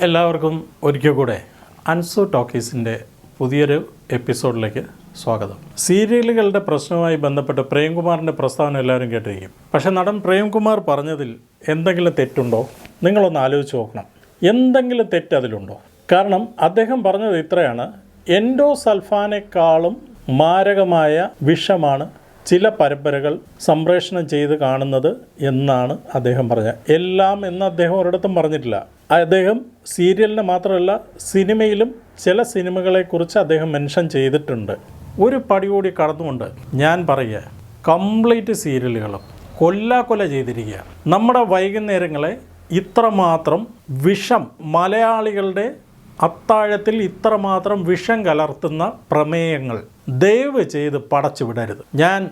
എല്ലാവർക്കും ഒരിക്കൽ കൂടെ അൻസു ടോക്കീസിന്റെ പുതിയൊരു എപ്പിസോഡിലേക്ക് സ്വാഗതം. സീരിയലുകളുടെ പ്രശ്നവുമായി ബന്ധപ്പെട്ട് പ്രേംകുമാറിന്റെ പ്രസ്താവന എല്ലാവരും കേട്ടിരിക്കും. പക്ഷേ നടൻ പ്രേംകുമാർ പറഞ്ഞതിൽ എന്തെങ്കിലും തെറ്റുണ്ടോ? നിങ്ങളൊന്ന് ആലോചിച്ച് നോക്കണം. എന്തെങ്കിലും തെറ്റ് അതിലുണ്ടോ? കാരണം അദ്ദേഹം പറഞ്ഞത് ഇത്രയാണ്. എൻഡോ സൾഫാനേക്കാളും മാരകമായ വിഷമാണ് ചില പരമ്പരകൾ സംപ്രേഷണം ചെയ്ത് കാണുന്നത് എന്നാണ് അദ്ദേഹം പറഞ്ഞത്. എല്ലാം എന്ന് അദ്ദേഹം ഒരിടത്തും പറഞ്ഞിട്ടില്ല. അദ്ദേഹം സീരിയലിന് മാത്രമല്ല സിനിമയിലും ചില സിനിമകളെക്കുറിച്ച് അദ്ദേഹം മെൻഷൻ ചെയ്തിട്ടുണ്ട്. ഒരു പടി കൂടി കടന്നുകൊണ്ട് ഞാൻ പറയുക കംപ്ലീറ്റ് സീരിയലുകളും കൊല്ലാക്കൊല ചെയ്തിരിക്കുക. നമ്മുടെ വൈകുന്നേരങ്ങളെ ഇത്രമാത്രം വിഷം മലയാളികളുടെ അത്താഴത്തിൽ ഇത്രമാത്രം വിഷം കലർത്തുന്ന പ്രമേയങ്ങൾ ദയവ് ചെയ്ത് പടച്ചു വിടരുത് ഞാൻ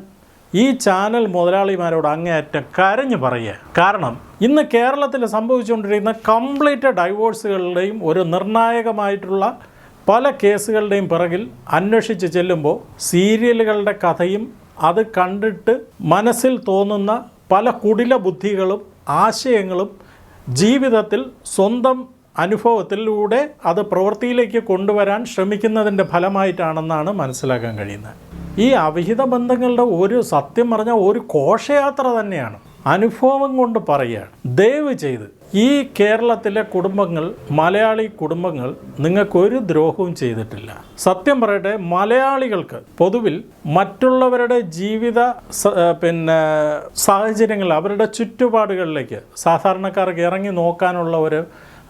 ഈ ചാനൽ മുതലാളിമാരോട് അങ്ങേയറ്റം കരഞ്ഞു പറയുക. കാരണം ഇന്ന് കേരളത്തിൽ സംഭവിച്ചുകൊണ്ടിരിക്കുന്ന കംപ്ലീറ്റ് ഡൈവോഴ്സുകളുടെയും ഒരു നിർണായകമായിട്ടുള്ള പല കേസുകളുടെയും പിറകിൽ അന്വേഷിച്ച് ചെല്ലുമ്പോൾ സീരിയലുകളുടെ കഥയും അത് കണ്ടിട്ട് മനസ്സിൽ തോന്നുന്ന പല കുടില ബുദ്ധികളും ആശയങ്ങളും ജീവിതത്തിൽ സ്വന്തം അനുഭവത്തിലൂടെ അത് പ്രവൃത്തിയിലേക്ക് കൊണ്ടുവരാൻ ശ്രമിക്കുന്നതിന്റെ ഫലമായിട്ടാണെന്നാണ് മനസ്സിലാക്കാൻ കഴിയുന്നത്. ഈ അവിഹിത ബന്ധങ്ങളുടെ ഒരു സത്യം പറഞ്ഞാൽ ഒരു ഘോഷയാത്ര തന്നെയാണ്. അനുഭവം കൊണ്ട് പറയുകയാണ്. ദയവ് ചെയ്ത് ഈ കേരളത്തിലെ കുടുംബങ്ങൾ മലയാളി കുടുംബങ്ങൾ നിങ്ങൾക്കൊരു ദ്രോഹവും ചെയ്തിട്ടില്ല. സത്യം പറയട്ടെ മലയാളികൾക്ക് പൊതുവിൽ മറ്റുള്ളവരുടെ ജീവിത പിന്നെ സാഹചര്യങ്ങൾ അവരുടെ ചുറ്റുപാടുകളിലേക്ക് സാധാരണക്കാർക്ക് ഇറങ്ങി നോക്കാനുള്ള ഒരു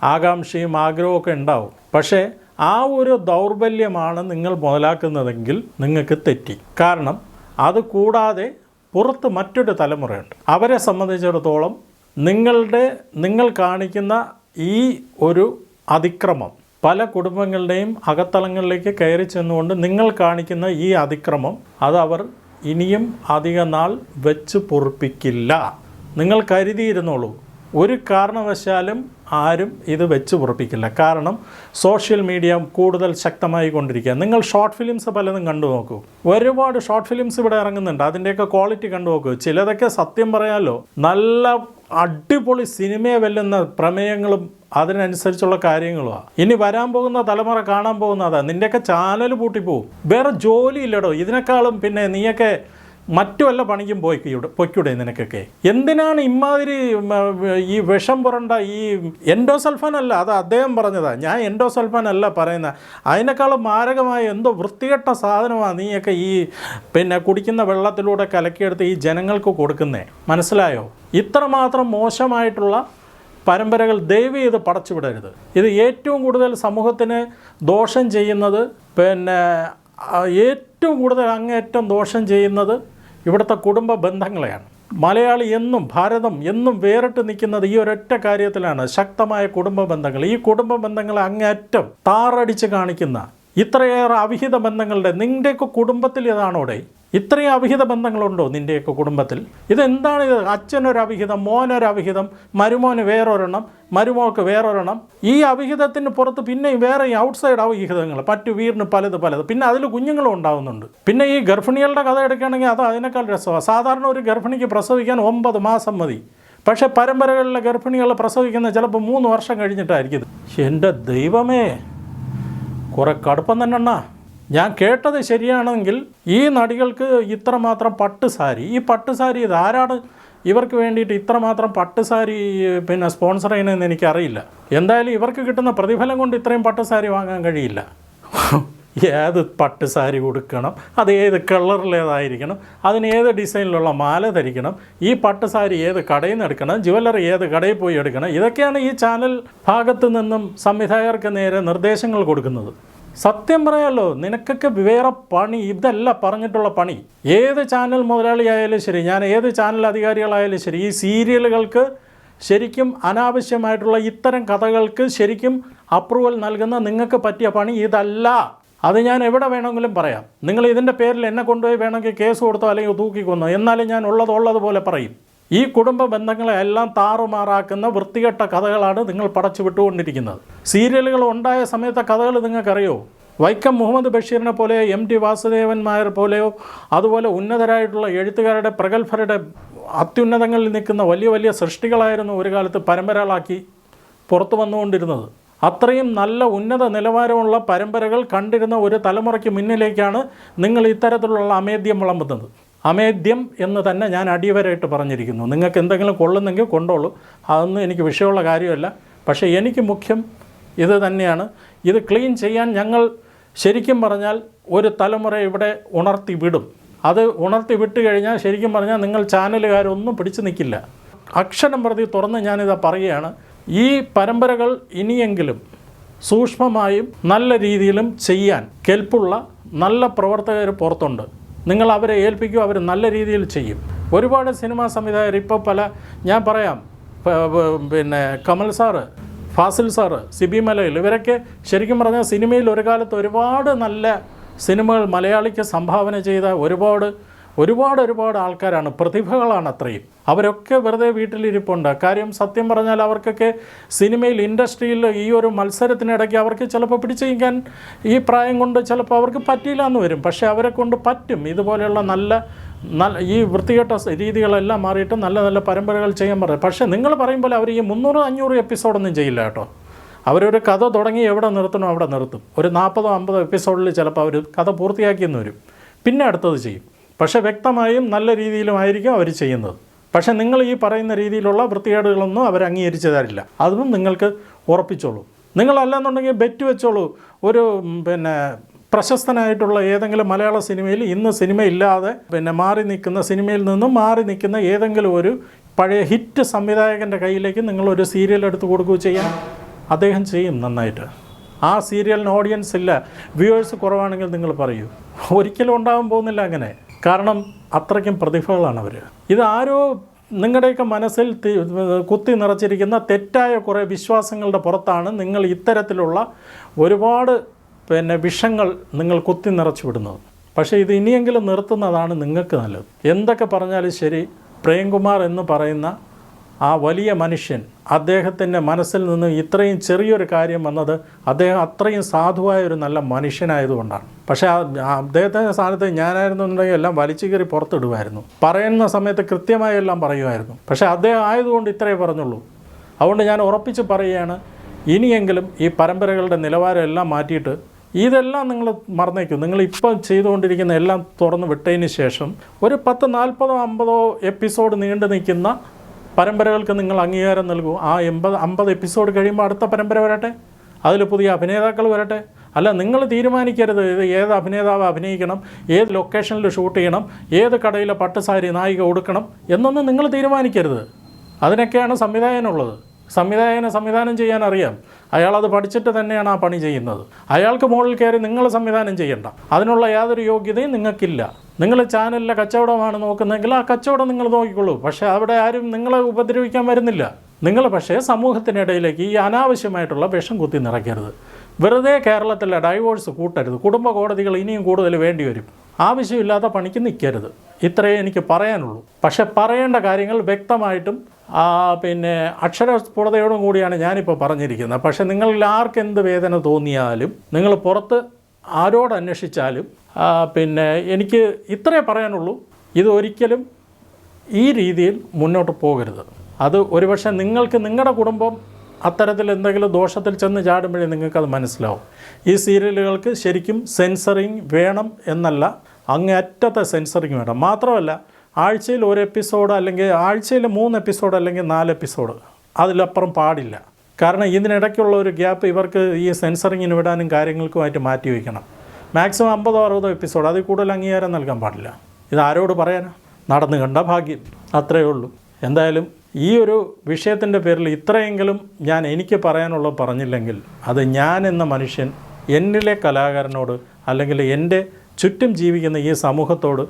ആകാംക്ഷയും ആഗ്രഹവും ഒക്കെ ഉണ്ടാവും. പക്ഷേ ആ ഒരു ദൗർബല്യമാണ് നിങ്ങൾ മുതലാക്കുന്നതെങ്കിൽ നിങ്ങൾക്ക് തെറ്റി. കാരണം അത് കൂടാതെ പുറത്ത് മറ്റൊരു തലമുറയുണ്ട്. അവരെ സംബന്ധിച്ചിടത്തോളം നിങ്ങളുടെ നിങ്ങൾ കാണിക്കുന്ന ഈ ഒരു അതിക്രമം പല കുടുംബങ്ങളുടെയും അകത്തളങ്ങളിലേക്ക് കയറി ചെന്നുകൊണ്ട് നിങ്ങൾ കാണിക്കുന്ന ഈ അതിക്രമം അത് അവർ ഇനിയും അധിക നാൾ വെച്ച് പൊറുപ്പിക്കില്ല. നിങ്ങൾ കരുതിയിരുന്നോളൂ. ഒരു കാരണവശാലും ആരും ഇത് വെച്ച് ഉറപ്പിക്കില്ല. കാരണം സോഷ്യൽ മീഡിയ കൂടുതൽ ശക്തമായി കൊണ്ടിരിക്കുക. നിങ്ങൾ ഷോർട്ട് ഫിലിംസ് പലതും കണ്ടു നോക്കൂ. ഒരുപാട് ഷോർട്ട് ഫിലിംസ് ഇവിടെ ഇറങ്ങുന്നുണ്ട്. അതിന്റെയൊക്കെ ക്വാളിറ്റി കണ്ടു നോക്കൂ. ചിലതൊക്കെ സത്യം പറയാലോ. നല്ല അടിപൊളി സിനിമയെ വെല്ലുന്ന പ്രമേയങ്ങളും അതിനനുസരിച്ചുള്ള കാര്യങ്ങളുമാണ് ഇനി വരാൻ പോകുന്ന തലമുറ കാണാൻ പോകുന്നതാ. നിന്റെയൊക്കെ ചാനൽ പൂട്ടിപ്പോവും. വേറെ ജോലിയില്ലടോ. ഇതിനേക്കാളും പിന്നെ നീയൊക്കെ മറ്റു വല്ല പണിക്കും പോയിക്കൂടെ പൊയ്ക്കൂടെ നിനക്കൊക്കെ? എന്തിനാണ് ഇമാതിരി ഈ വിഷം പുരണ്ട ഈ എൻഡോസൾഫാൻ അല്ല അത് അദ്ദേഹം പറഞ്ഞതാ. ഞാൻ എൻഡോസൾഫാൻ അല്ല പറയുന്നത് അതിനേക്കാളും മാരകമായ എന്തോ വൃത്തികെട്ട സാധനമാണ് നീയൊക്കെ ഈ പിന്നെ കുടിക്കുന്ന വെള്ളത്തിലൂടെ കലക്കിയെടുത്ത് ഈ ജനങ്ങൾക്ക് കൊടുക്കുന്നേ. മനസ്സിലായോ? ഇത്രമാത്രം മോശമായിട്ടുള്ള പരമ്പരകൾ ദയവ് പടച്ചു വിടരുത്. ഇത് ഏറ്റവും കൂടുതൽ സമൂഹത്തിന് ദോഷം ചെയ്യുന്നത് പിന്നെ ഏറ്റവും കൂടുതൽ അങ്ങേറ്റം ദോഷം ചെയ്യുന്നത് ഇവിടുത്തെ കുടുംബ ബന്ധങ്ങളെയാണ്. മലയാളി എന്നും ഭാരതം എന്നും വേറിട്ട് നിൽക്കുന്നത് ഈ ഒരൊറ്റ കാര്യത്തിലാണ്. ശക്തമായ കുടുംബ ബന്ധങ്ങൾ. ഈ കുടുംബ ബന്ധങ്ങളെ അങ്ങേറ്റം താറടിച്ച് കാണിക്കുന്ന ഇത്രയേറെ അവിഹിത ബന്ധങ്ങളുടെ നിന്റെയൊക്കെ കുടുംബത്തിൽ ഇതാണോടെ ഇത്രയും അവിഹിത ബന്ധങ്ങളുണ്ടോ നിന്റെയൊക്കെ കുടുംബത്തിൽ? ഇതെന്താണ് ഇത്? അച്ഛനൊരു അവിഹിതം മോനൊരു അവിഹിതം മരുമോന് വേറൊരെണ്ണം മരുമോക്ക് വേറൊരെണ്ണം. ഈ അവിഹിതത്തിന് പുറത്ത് പിന്നെയും വേറെ ഈ ഔട്ട്സൈഡ് അവിഹിതങ്ങൾ. മറ്റു വീടിന് പലത് പലത്. പിന്നെ അതിൽ കുഞ്ഞുങ്ങളും ഉണ്ടാവുന്നുണ്ട്. പിന്നെ ഈ ഗർഭിണികളുടെ കഥ എടുക്കുകയാണെങ്കിൽ അത് അതിനേക്കാൾ രസമാണ്. സാധാരണ ഒരു ഗർഭിണിക്ക് പ്രസവിക്കാൻ ഒമ്പത് മാസം മതി. പക്ഷേ പരമ്പരകളിലെ ഗർഭിണികൾ പ്രസവിക്കുന്ന ചിലപ്പോൾ മൂന്ന് വർഷം കഴിഞ്ഞിട്ടായിരിക്കും എന്റെ ദൈവമേ കുറെ കടുപ്പം തന്നെ ഞാൻ കേട്ടത് ശരിയാണെങ്കിൽ ഈ നടികൾക്ക് ഇത്രമാത്രം പട്ട് സാരി ഈ പട്ട് സാരി ആരാണ് ഇവർക്ക് വേണ്ടിയിട്ട് ഇത്രമാത്രം പട്ട് സാരി പിന്നെ സ്പോൺസർ ചെയ്യണമെന്ന് എനിക്കറിയില്ല. എന്തായാലും ഇവർക്ക് കിട്ടുന്ന പ്രതിഫലം കൊണ്ട് ഇത്രയും പട്ട് സാരി വാങ്ങാൻ കഴിയില്ല. ഏത് പട്ട് സാരി കൊടുക്കണം അത് ഏത് കളറിലേതായിരിക്കണം അതിന് ഏത് ഡിസൈനിലുള്ള മാല ധരിക്കണം ഈ പട്ട് സാരി ഏത് കടയിൽ നിന്ന് എടുക്കണം ജുവല്ലറി ഏത് കടയിൽ പോയി എടുക്കണം ഇതൊക്കെയാണ് ഈ ചാനൽ ഭാഗത്തു നിന്നും സംവിധായകർക്ക് നേരെ നിർദ്ദേശങ്ങൾ കൊടുക്കുന്നത്. സത്യം പറയാലോ നിനക്കൊക്കെ വേറെ പണി ഇതല്ല പറഞ്ഞിട്ടുള്ള പണി. ഏത് ചാനൽ മുതലാളിയായാലും ശരി ഞാൻ ഏത് ചാനൽ അധികാരികളായാലും ശരി ഈ സീരിയലുകൾക്ക് ശരിക്കും അനാവശ്യമായിട്ടുള്ള ഇത്തരം കഥകൾക്ക് ശരിക്കും അപ്രൂവൽ നൽകുന്ന നിങ്ങൾക്ക് പറ്റിയ പണി ഇതല്ല. അത് ഞാൻ എവിടെ വേണമെങ്കിലും പറയാം. നിങ്ങൾ ഇതിന്റെ പേരിൽ എന്നെ കൊണ്ടുപോയി വേണമെങ്കിൽ കേസ് കൊടുത്തോ അല്ലെങ്കിൽ തൂക്കിക്കൊന്നോ എന്നാലും ഞാൻ ഉള്ളതുള്ളതുപോലെ പറയും. ഈ കുടുംബ ബന്ധങ്ങളെല്ലാം താറുമാറാക്കുന്ന വൃത്തികെട്ട കഥകളാണ് നിങ്ങൾ പടച്ചു വിട്ടുകൊണ്ടിരിക്കുന്നത്. സീരിയലുകൾ ഉണ്ടായ സമയത്തെ കഥകൾ നിങ്ങൾക്കറിയോ? വൈക്കം മുഹമ്മദ് ബഷീറിനെ പോലെയോ എം ടി വാസുദേവൻ നായർ പോലെയോ അതുപോലെ ഉന്നതരായിട്ടുള്ള എഴുത്തുകാരുടെ പ്രഗത്ഭരുടെ അത്യുന്നതങ്ങളിൽ നിൽക്കുന്ന വലിയ വലിയ സൃഷ്ടികളായിരുന്നു ഒരു കാലത്ത് പരമ്പരകളാക്കി പുറത്തു വന്നുകൊണ്ടിരുന്നത്. അത്രയും നല്ല ഉന്നത നിലവാരമുള്ള പരമ്പരകൾ കണ്ടിരുന്ന ഒരു തലമുറയ്ക്ക് മുന്നിലേക്കാണ് നിങ്ങൾ ഇത്തരത്തിലുള്ള അമേദ്യം വിളമ്പുന്നത്. അമേദ്യം എന്ന് തന്നെ ഞാൻ അടിയവരായിട്ട് പറഞ്ഞിരിക്കുന്നു. നിങ്ങൾക്ക് എന്തെങ്കിലും കൊള്ളുന്നെങ്കിൽ കൊണ്ടോളൂ. അതൊന്നും എനിക്ക് വിഷയമുള്ള കാര്യമല്ല. പക്ഷേ എനിക്ക് മുഖ്യം ഇത് തന്നെയാണ്. ഇത് ക്ലീൻ ചെയ്യാൻ ഞങ്ങൾ ശരിക്കും പറഞ്ഞാൽ ഒരു തലമുറ ഇവിടെ ഉണർത്തി വിടും. അത് ഉണർത്തി വിട്ട് കഴിഞ്ഞാൽ ശരിക്കും പറഞ്ഞാൽ നിങ്ങൾ ചാനലുകാരൊന്നും പിടിച്ചു നിൽക്കില്ല. അക്ഷരം പ്രതി തുറന്ന് ഞാനിത് പറയുകയാണ്. ഈ പരമ്പരകൾ ഇനിയെങ്കിലും സൂക്ഷ്മമായും നല്ല രീതിയിലും ചെയ്യാൻ കെൽപ്പുള്ള നല്ല പ്രവർത്തകർ പുറത്തുണ്ട്. നിങ്ങൾ അവരെ ഏൽപ്പിക്കും അവർ നല്ല രീതിയിൽ ചെയ്യും. ഒരുപാട് സിനിമാ സംവിധായകർ ഇപ്പോൾ പല ഞാൻ പറയാം പിന്നെ കമൽ സാറ് ഫാസിൽ സാറ് സിബി മലയിൽ ഇവരൊക്കെ ശരിക്കും പറഞ്ഞാൽ സിനിമയിൽ ഒരു കാലത്ത് ഒരുപാട് നല്ല സിനിമകൾ മലയാളിക്ക് സംഭാവന ചെയ്ത ഒരുപാട് ഒരുപാട് ഒരുപാട് ആൾക്കാരാണ് പ്രതിഭകളാണ് അത്രയും. അവരൊക്കെ വെറുതെ വീട്ടിലിരിപ്പുണ്ട്. കാര്യം സത്യം പറഞ്ഞാൽ അവർക്കൊക്കെ സിനിമയിൽ ഇൻഡസ്ട്രിയിൽ ഈ ഒരു മത്സരത്തിനിടയ്ക്ക് അവർക്ക് ചിലപ്പോൾ പിടിച്ചിരിക്കാൻ ഈ പ്രായം കൊണ്ട് ചിലപ്പോൾ അവർക്ക് പറ്റിയില്ല എന്ന് വരും. പക്ഷേ അവരെ കൊണ്ട് പറ്റും. ഇതുപോലെയുള്ള നല്ല നല്ല ഈ വൃത്തികെട്ട രീതികളെല്ലാം മാറിയിട്ട് നല്ല നല്ല പരമ്പരകൾ ചെയ്യാൻ പറയും പക്ഷേ നിങ്ങൾ പറയും പോലെ അവർ ഈ മുന്നൂറ് അഞ്ഞൂറ് എപ്പിസോഡൊന്നും ചെയ്യില്ല കേട്ടോ. അവരൊരു കഥ തുടങ്ങി എവിടെ നിർത്തണോ അവിടെ നിർത്തും. ഒരു നാൽപ്പതോ അമ്പതോ എപ്പിസോഡിൽ ചിലപ്പോൾ അവർ കഥ പൂർത്തിയാക്കിയെന്ന് വരും. പിന്നെ അടുത്തത് ചെയ്യും. പക്ഷേ വ്യക്തമായും നല്ല രീതിയിലുമായിരിക്കും അവർ ചെയ്യുന്നത്. പക്ഷേ നിങ്ങൾ ഈ പറയുന്ന രീതിയിലുള്ള വൃത്തികേടുകളൊന്നും അവർ അംഗീകരിച്ചു തരില്ല അതും നിങ്ങൾക്ക് ഉറപ്പിച്ചോളൂ. നിങ്ങളല്ലെന്നുണ്ടെങ്കിൽ ബെറ്റ് വെച്ചോളൂ. ഒരു പിന്നെ പ്രശസ്തനായിട്ടുള്ള ഏതെങ്കിലും മലയാള സിനിമയിൽ ഇന്ന് സിനിമയില്ലാതെ പിന്നെ മാറി നിൽക്കുന്ന സിനിമയിൽ നിന്നും മാറി നിൽക്കുന്ന ഏതെങ്കിലും ഒരു പഴയ ഹിറ്റ് സംവിധായകന്റെ കയ്യിലേക്ക് നിങ്ങളൊരു സീരിയൽ എടുത്ത് കൊടുക്കുകയോ ചെയ്യാം. അദ്ദേഹം ചെയ്യും നന്നായിട്ട്. ആ സീരിയലിന് ഓഡിയൻസ് ഇല്ല. വ്യൂവേഴ്സ് കുറവാണെങ്കിൽ നിങ്ങൾ പറയൂ. ഒരിക്കലും ഉണ്ടാകാൻ പോകുന്നില്ല അങ്ങനെ. കാരണം അത്രയ്ക്കും പ്രതിഭകളാണ് അവർ ഇതാരോ നിങ്ങളുടെയൊക്കെ മനസ്സിൽ കുത്തി നിറച്ചിരിക്കുന്ന തെറ്റായ കുറേ വിശ്വാസങ്ങളുടെ പുറത്താണ് നിങ്ങൾ ഇത്തരത്തിലുള്ള ഒരുപാട് പിന്നെ വിഷങ്ങൾ നിങ്ങൾ കുത്തി നിറച്ചു വിടുന്നത്. പക്ഷേ ഇത് ഇനിയെങ്കിലും നിർത്തുന്നതാണ് നിങ്ങൾക്ക് നല്ലത്. എന്തൊക്കെ പറഞ്ഞാലും ശരി പ്രേംകുമാർ എന്ന് പറയുന്ന ആ വലിയ മനുഷ്യൻ അദ്ദേഹത്തിന്റെ മനസ്സിൽ നിന്ന് ഇത്രയും ചെറിയൊരു കാര്യം വന്നത് അദ്ദേഹം അത്രയും സാധുവായ ഒരു നല്ല മനുഷ്യനായതുകൊണ്ടാണ്. പക്ഷേ അദ്ദേഹത്തിന്റെ സ്ഥാനത്ത് ഞാനായിരുന്നുണ്ടെങ്കിൽ എല്ലാം വലിച്ചു കയറി പുറത്തിടുമായിരുന്നു. പറയുന്ന സമയത്ത് കൃത്യമായി എല്ലാം പറയുമായിരുന്നു. പക്ഷേ അദ്ദേഹം ആയതുകൊണ്ട് ഇത്രയേ പറഞ്ഞുള്ളൂ. അതുകൊണ്ട് ഞാൻ ഉറപ്പിച്ച് പറയുകയാണ് ഇനിയെങ്കിലും ഈ പരമ്പരകളുടെ നിലവാരം എല്ലാം മാറ്റിയിട്ട് ഇതെല്ലാം നിങ്ങൾ മറന്നേക്കും. നിങ്ങൾ ഇപ്പം ചെയ്തുകൊണ്ടിരിക്കുന്ന എല്ലാം തുറന്ന് വിട്ടതിന് ശേഷം ഒരു പത്ത് നാൽപ്പതോ അമ്പതോ എപ്പിസോഡ് നീണ്ടു നിൽക്കുന്ന പരമ്പരകൾക്ക് നിങ്ങൾ അംഗീകാരം നൽകൂ. ആ എൺപത് അമ്പത് എപ്പിസോഡ് കഴിയുമ്പോൾ അടുത്ത പരമ്പര വരട്ടെ? അതിൽ പുതിയ അഭിനേതാക്കൾ വരട്ടെ? അല്ല നിങ്ങൾ തീരുമാനിക്കരുത്. ഇത് ഏത് അഭിനേതാവ് അഭിനയിക്കണം? ഏത് ലൊക്കേഷനിൽ ഷൂട്ട് ചെയ്യണം? ഏത് കടയിലെ പട്ടുസാരി നായിക കൊടുക്കണം എന്നൊന്നും നിങ്ങൾ തീരുമാനിക്കരുത്. അതിനൊക്കെയാണ് സംവിധായകനുള്ളത്. സംവിധായകനെ സംവിധാനം ചെയ്യാൻ അറിയാം. അയാൾ അത് പഠിച്ചിട്ട് തന്നെയാണ് ആ പണി ചെയ്യുന്നത്. അയാൾക്ക് മുകളിൽ കയറി നിങ്ങൾ സംവിധാനം ചെയ്യണ്ട. അതിനുള്ള യാതൊരു യോഗ്യതയും നിങ്ങൾക്കില്ല. നിങ്ങൾ ചാനലിലെ കച്ചവടമാണ് നോക്കുന്നതെങ്കിൽ ആ കച്ചവടം നിങ്ങൾ നോക്കിക്കൊള്ളൂ. പക്ഷേ അവിടെ ആരും നിങ്ങളെ ഉപദ്രവിക്കാൻ വരുന്നില്ല. നിങ്ങൾ പക്ഷേ സമൂഹത്തിനിടയിലേക്ക് ഈ അനാവശ്യമായിട്ടുള്ള വിഷം കുത്തി നിറയ്ക്കരുത്. വെറുതെ കേരളത്തിലെ ഡൈവോഴ്സ് കൂട്ടരുത്. കുടുംബ കോടതികൾ ഇനിയും കൂടുതൽ വേണ്ടി വരും. ആവശ്യമില്ലാത്ത പണിക്ക് നിൽക്കരുത്. ഇത്രയേ എനിക്ക് പറയാനുള്ളൂ. പക്ഷെ പറയേണ്ട കാര്യങ്ങൾ വ്യക്തമായിട്ടും പിന്നെ അക്ഷരസ്ഫുടതയോടും കൂടിയാണ് ഞാനിപ്പോൾ പറഞ്ഞിരിക്കുന്നത്. പക്ഷേ നിങ്ങളിൽ ആർക്കെന്ത് വേദന തോന്നിയാലും നിങ്ങൾ പുറത്ത് ആരോട് അന്വേഷിച്ചാലും പിന്നെ എനിക്ക് ഇത്രേ പറയാനുള്ളൂ. ഇതൊരിക്കലും ഈ രീതിയിൽ മുന്നോട്ട് പോകരുത്. അത് ഒരുപക്ഷെ നിങ്ങൾക്ക് നിങ്ങളുടെ കുടുംബം അത്തരത്തിൽ എന്തെങ്കിലും ദോഷത്തിൽ ചെന്ന് ചാടുമ്പോഴേ നിങ്ങൾക്കത് മനസ്സിലാവും. ഈ സീരിയലുകൾക്ക് ശരിക്കും സെൻസറിങ് വേണം എന്നല്ല അങ്ങേയറ്റത്തെ സെൻസറിങ് വേണം. മാത്രമല്ല ആഴ്ചയിൽ ഒരു എപ്പിസോഡ് അല്ലെങ്കിൽ ആഴ്ചയിൽ മൂന്ന് എപ്പിസോഡ് അല്ലെങ്കിൽ നാല് എപ്പിസോഡ് അതിലപ്പുറം പാടില്ല. കാരണം ഇതിനിടയ്ക്കുള്ള ഒരു ഗ്യാപ്പ് ഇവർക്ക് ഈ സെൻസറിങ്ങിന് വിടാനും കാര്യങ്ങൾക്കുമായിട്ട് മാറ്റി വയ്ക്കണം. മാക്സിമം അമ്പതോ അറുപതോ എപ്പിസോഡ് അതിൽ കൂടുതൽ അംഗീകാരം നൽകാൻ പാടില്ല. ഇത് ആരോട് പറയാനാ? നടന്നു കണ്ട ഭാഗ്യം. അത്രയേ ഉള്ളൂ. എന്തായാലും ഈ ഒരു വിഷയത്തിന്റെ പേരിൽ ഇത്രയെങ്കിലും ഞാൻ എനിക്ക് പറയാനുള്ളത് പറഞ്ഞില്ലെങ്കിൽ അത് ഞാൻ എന്ന മനുഷ്യൻ എന്നിലെ കലാകാരനോട് അല്ലെങ്കിൽ എന്റെ ചുറ്റും ജീവിക്കുന്ന ഈ സമൂഹത്തോട്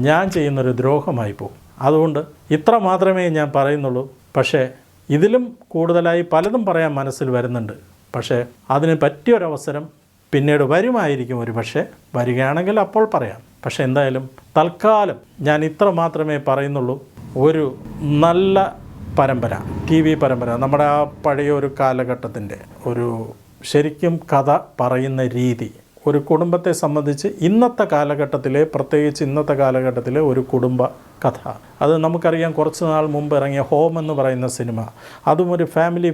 ഞാൻ ചെയ്യുന്നൊരു ദ്രോഹമായി പോകും. അതുകൊണ്ട് ഇത്ര മാത്രമേ ഞാൻ പറയുന്നുള്ളൂ. പക്ഷേ ഇതിലും കൂടുതലായി പലതും പറയാൻ മനസ്സിൽ വരുന്നുണ്ട്. പക്ഷേ അതിന് പറ്റിയൊരവസരം പിന്നീട് വരുമായിരിക്കും ഒരു പക്ഷേ വരികയാണെങ്കിൽ അപ്പോൾ പറയാം. പക്ഷേ എന്തായാലും തൽക്കാലം ഞാൻ ഇത്ര മാത്രമേ പറയുന്നുള്ളൂ. ഒരു നല്ല പരമ്പര ടി വി പരമ്പര നമ്മുടെ ആ പഴയ ഒരു കാലഘട്ടത്തിന്റെ ഒരു ശരിക്കും കഥ പറയുന്ന രീതി ഒരു കുടുംബത്തെ സംബന്ധിച്ച് ഇന്നത്തെ കാലഘട്ടത്തിലെ പ്രത്യേകിച്ച് ഇന്നത്തെ കാലഘട്ടത്തിലെ ഒരു കുടുംബ കഥ. അത് നമുക്കറിയാം കുറച്ച് നാൾ മുമ്പ് ഇറങ്ങിയ ഹോം എന്ന് പറയുന്ന സിനിമ. അതും ഒരു ഫാമിലി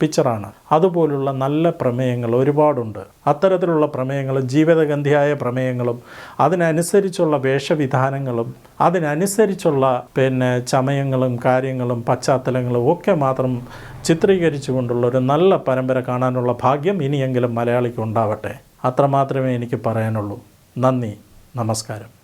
പിക്ചറാണ്. അതുപോലുള്ള നല്ല പ്രമേയങ്ങൾ ഒരുപാടുണ്ട്. അത്തരത്തിലുള്ള പ്രമേയങ്ങളും ജീവിതഗന്ധിയായ പ്രമേയങ്ങളും അതിനനുസരിച്ചുള്ള വേഷവിധാനങ്ങളും അതിനനുസരിച്ചുള്ള പിന്നെ ചമയങ്ങളും കാര്യങ്ങളും പശ്ചാത്തലങ്ങളും ഒക്കെ മാത്രം ചിത്രീകരിച്ചുകൊണ്ടുള്ള ഒരു നല്ല പരമ്പര കാണാനുള്ള ഭാഗ്യം ഇനിയെങ്കിലും മലയാളിക്ക് ഉണ്ടാവട്ടെ. അത്രമാത്രമേ എനിക്ക് പറയാനുള്ളൂ. നന്ദി. നമസ്കാരം.